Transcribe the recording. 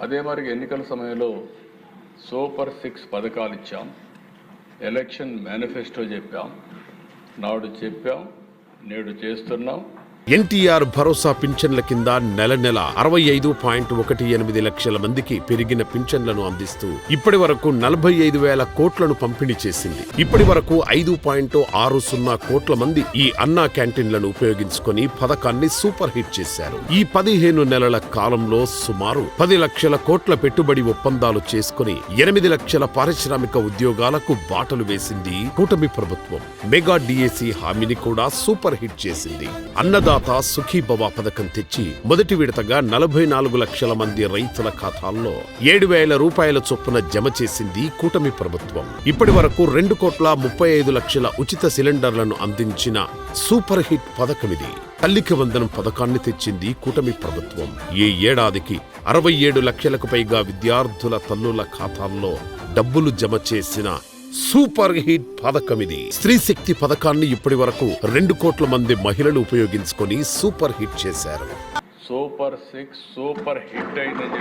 అదే మరి ఎన్నికల సమయంలో సూపర్ సిక్స్ పథకాలు ఇచ్చాం. ఎలక్షన్ మేనిఫెస్టో చెప్పాం. నాడు చెప్పాం నేడు చేస్తున్నాం. ఎన్టీఆర్ భరోసా పింఛన్ల కింద నెల నెల అరవై ఐదు పాయింట్ ఒకటి ఎనిమిది లక్షల మందికి పెరిగిన పింఛన్లను అందిస్తూ ఇప్పటి వరకు నలభై ఐదు వేల కోట్లను పంపిణీ చేసింది. ఇప్పటి వరకు ఐదు పాయింట్ ఆరు సున్నా కోట్ల మంది ఈ అన్నా క్యాంటీన్లను ఉపయోగించుకొని పథకాన్ని సూపర్ హిట్ చేశారు. ఈ పదిహేను నెలల కాలంలో సుమారు పది లక్షల కోట్ల పెట్టుబడి ఒప్పందాలు చేసుకుని ఎనిమిది లక్షల పారిశ్రామిక ఉద్యోగాలకు బాటలు వేసింది కూటమి ప్రభుత్వం. మెగా డిఎసి హామీని కూడా సూపర్ హిట్ చేసింది. అన్నదాత సుఖీభవ పథకం తెచ్చి మొదటి విడతగా నలభై నాలుగు లక్షల మంది రైతుల ఖాతాల్లో ఏడు వేల రూపాయల చొప్పున జమ చేసింది కూటమి ప్రభుత్వం. ఇప్పటి వరకు రెండు కోట్ల ముప్పై ఐదు లక్షల ఉచిత సిలిండర్లను అందించిన సూపర్ హిట్ పథకమిది. తల్లికి వందనం పథకాన్ని తెచ్చింది కూటమి ప్రభుత్వం. ఈ ఏడాదికి అరవై ఏడు లక్షలకు పైగా విద్యార్థుల తల్లుల ఖాతాల్లో డబ్బులు జమ చేసిన సూపర్ హిట్ పథకం ఇది. స్త్రీ శక్తి పథకాన్ని ఇప్పటి వరకు రెండు కోట్ల మంది మహిళలు ఉపయోగించుకొని సూపర్ హిట్ చేశారు. సూపర్ సిక్స్ సూపర్ హిట్ అయిందని